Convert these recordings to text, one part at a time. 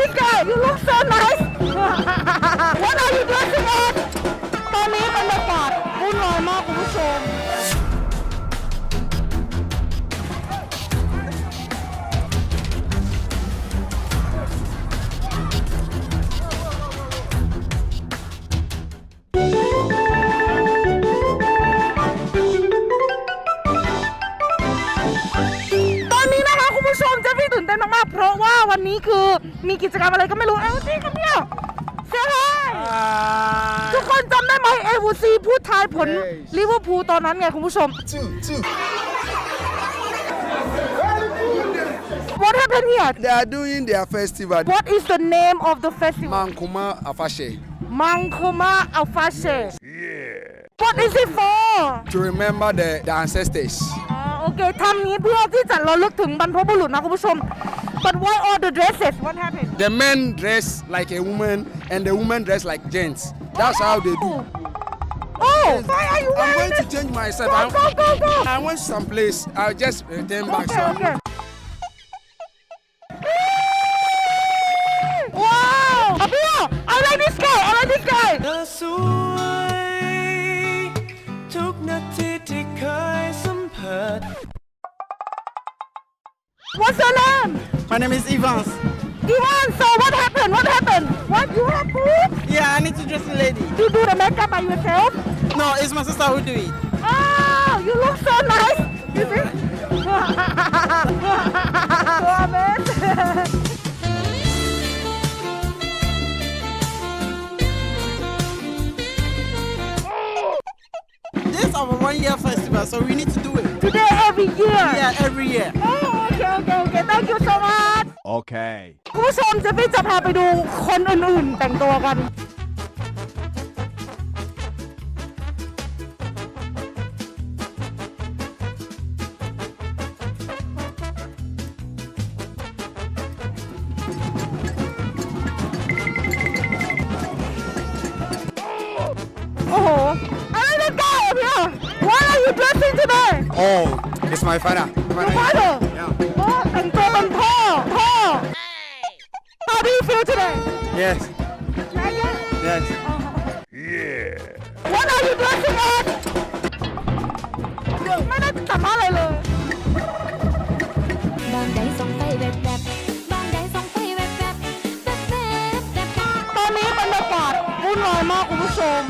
this guy you look so nice what are you dressing as ตอนนี้บรรยากาศวุ่นวายมากคุณผู้ชม ตอนนี้นะคะคุณผู้ชมเจะพี่ตื่น เต้นมากๆเพราะว่าวันนี้คือมีกิจกรรมอะไรก็ไม่รู้เอ้าจริงครับเนี่ยเสียหายทุกคนจำได้ไหมเอวูซีพูดทายผลลิเวอร์พูลตอนนั้นไงคุณผู้ชม Two, two. What happened here They are doing their festival. What is the name of the festival Mankuma Afashe. Mankoma Alfashe What is it for To remember the, the ancestors. อ๋อโอเคทำนี้เพื่อที่จะระลึกถึงบรรพบุรุษนะคุณผู้ชม But why all the dresses What happened The men dress like a woman and the women dress like gents. That's how they do. Oh, oh why are you I'm wearing going to change myself. Go, I'm- go, go, go. I went someplace. I'll just uh, return back. Okay, So okay. My name is Evans. Ivan, so what happened? What happened? What? You have food? Yeah, I need to dress a lady. You do the makeup by yourself? No, it's my sister who do it. Oh, you look so nice! You man. This is our one year festival, so we need to do it. Today every year. Yeah, every year. Oh, much. Okay. คุณผู้ชมจะพี่จะพาไปดูคนอื่นๆ แต่งตัวกัน โอ้โหอะไรนะก้าวพี่ Why are you dressing today Oh, it's my father. My Your father โอ้แต่งตัวเป็นพ่อ พ่อ How do you feel today Yes, Like it? yes. What are you dressing as ไม่ได้สัมภาษณ์อะไรเลย บางใดส่องไฟแวบแวบๆบางใดส่องไฟแวบแวบแวบแวบแวบแวบ ตอนนี้บรรยากาศวุ่นวายมากคุณผู้ชม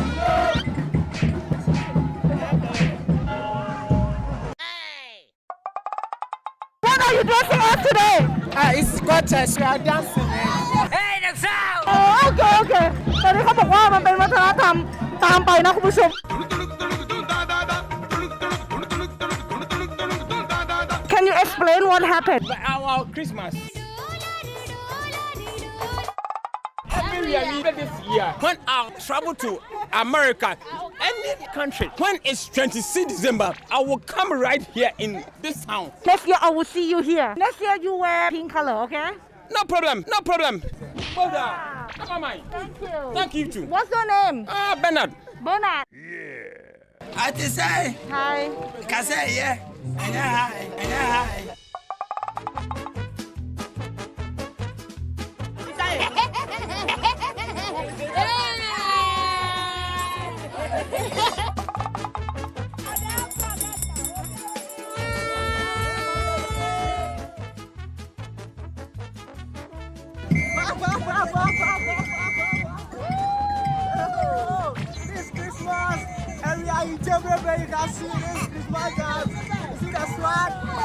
What are you dressing as today Ah, it's contest. We are dancing. ตามไปนะคุณผู้ชม Can you explain what happened our Christmas. Every year, even this year, when I travel to America, any country, when it's 26 December, I will come right here in this town. Next year I will see you here Next year you wear pink color okay No problem, no problem. Well done. Never mind. Thank you Thank you too. What's your name Ah, Bernard. Bernard I just say, Hi can say yeah. Yeah. Yeah, hi. Every year you tell everybody you can see this Christmas dance. You see the swag?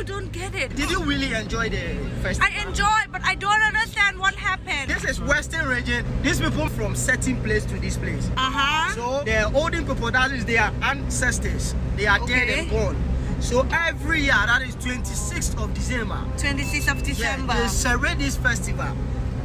It. Did you really enjoy the festival? I enjoy, but I don't understand what happened. This is Western region. These people from certain place to this place. Uh huh. So the olden people, that is their ancestors. They are dead Okay. and gone. So every year, that is 26th of December. 26th of Yeah, December. they celebrate this festival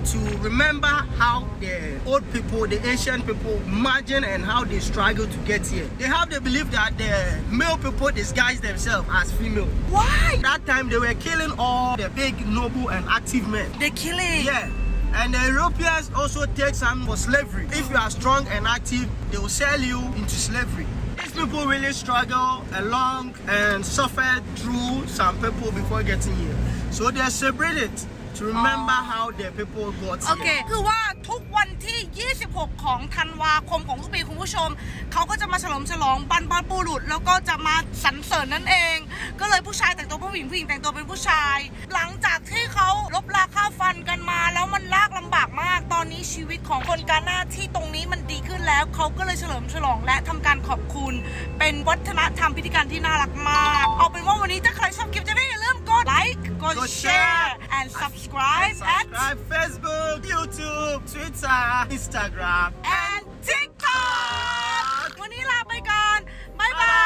to remember how the old people, the ancient people, imagine and how they struggle to get here. They have the belief that the male people disguise themselves as female. Why? That time they were killing all the big, noble, and active men. They're killing. Yeah. And the Europeans also take some for slavery. If you are strong and active, they will sell you into slavery. These people really struggle along and suffered through some people before getting here. So they celebrate it to remember how the people got โอเค here. คือว่าทุกวันที่ 26 ของธันวาคมของทุกปีคุณผู้ชม เขาก็จะมาเฉลิมฉลองบรรพบุรุษ แล้วก็จะมาสรรเสริญนั่นเอง ก็เลยผู้ชายแต่งตัวเป็นผู้หญิงผู้หญิงแต่งตัวเป็นผู้ชาย หลังจากที่เขาลบราค่าฟันกันมา แล้วมันลากลำบากมาก ตอนนี้ชีวิตของคนกาหน้าที่ตรงนี้มันดีขึ้นแล้ว เขาก็เลยเฉลิมฉลองและทำการขอบคุณ เป็นวัฒนธรรมพิธีการที่น่ารักมาก เอาเป็นว่าวันนี้ถ้าใครชอบคลิปจะได้อย่าลืมกดไลค์ กดกดแช share ร์ And subscribe, and subscribe at Facebook, YouTube, Twitter, Instagram, and TikTok. วันนี้ลาไปก่อน บ๊ายบา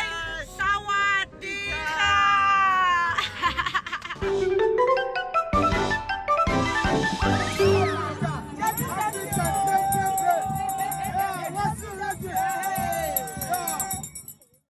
ย สวัสดีค่ะ